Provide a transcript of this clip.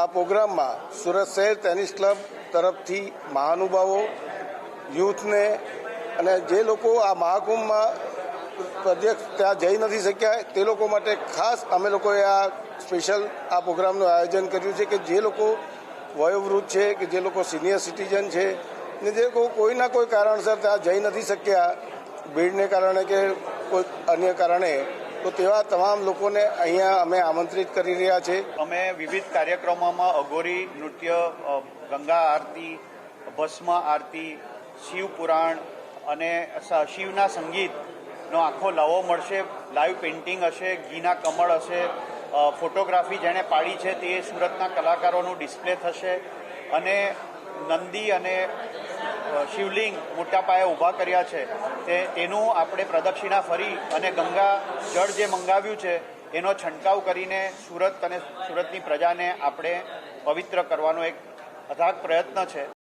આ પ્રોગ્રામમાં સુરત શહેર ટેનિસ ક્લબ તરફથી મહાનુભાવો, યુથને અને જે લોકો આ મહાકુંભમાં પ્રત્યક્ષ ત્યાં જઈ નથી શક્યા, તે લોકો માટે ખાસ અમે લોકોએ આ સ્પેશિયલ આ પ્રોગ્રામનું આયોજન કર્યું છે કે જે લોકો વયોવૃદ્ધ છે, કે જે લોકો સિનિયર સિટીઝન છે, ને જે લોકો કોઈના કોઈ કારણસર ત્યાં જઈ નથી શક્યા. ભીડને કારણે કે કોઈ અન્ય કારણે તો તેવા તમામ લોકોને અહીંયા અમે આમંત્રિત કરી રહ્યા છે. અમે વિવિધ કાર્યક્રમોમાં અઘોરી નૃત્ય ગંગા આરતી, ભસ્મ આરતી, શિવ પુરાણ અને શિવના સંગીતનો આખો લાવો મળશે. લાઈવ પેઇન્ટિંગ હશે, ઘીના કમળ હશે ફોટોગ્રાફી જેણે પાડી છે તે સુરતના કલાકારોનું ડિસ્પ્લે થશે. અને નંદી અને શિવલિંગ મોટા પાયે ઊભા કર્યા છે. તે, તેનું આપણે પ્રદક્ષિણા ફરી અને ગંગા જળ જે મંગાવ્યું છે, એનો છંટકાવ કરીને સુરત અને સુરતની પ્રજાને આપણે પવિત્ર કરવાનો એક અથાગ પ્રયત્ન છે.